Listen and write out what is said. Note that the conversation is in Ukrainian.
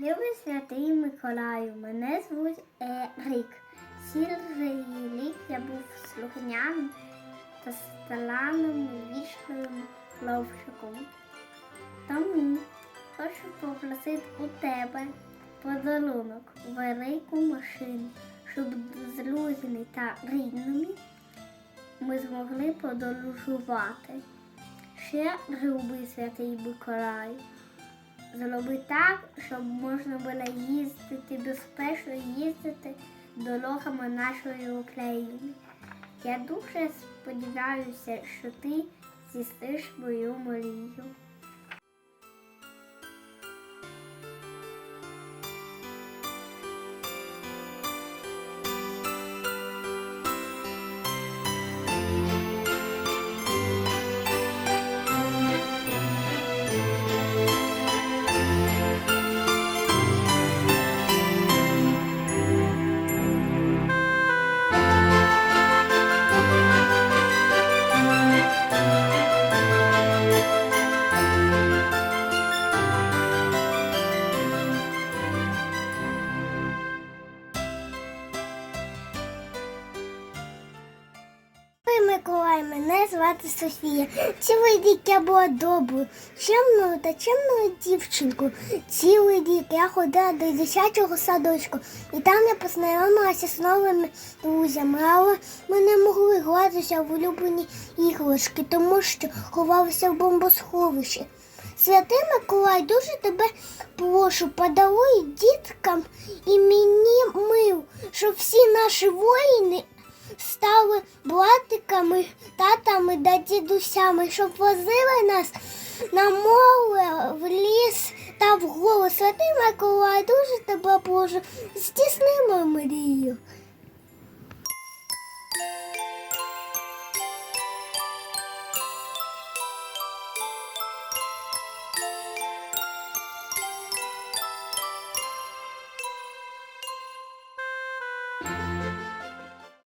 Любий святий Миколаю, мене звуть е, Рік. Цілий рік я був слухняним та сталаним вічним ловчиком. Тому хочу попросити у тебе подарунок велику машину, щоб з друзями та рідними ми змогли подорожувати. Ще любий святий Миколаю. Зроби так, щоб можна було їздити безпечно їздити дорогами нашої України. Я дуже сподіваюся, що ти зістиш мою мрію. Миколай, мене звати Софія. Цілий рік я була доброю, чемною та чемною дівчинкою. Цілий рік я ходила до дитячого садочку, і там я познайомилася з новими друзями, але ми не могли гратися в улюблені іграшки, тому що ховалися в бомбосховищі. Святий Миколай, дуже тебе прошу, подаруй діткам і мені мил, щоб всі наші воїни стали братиками, татами та дідусями, щоб возили нас на море, в ліс та в гору. Святий Миколай, дуже тебе прошу, здійсни мою мрію.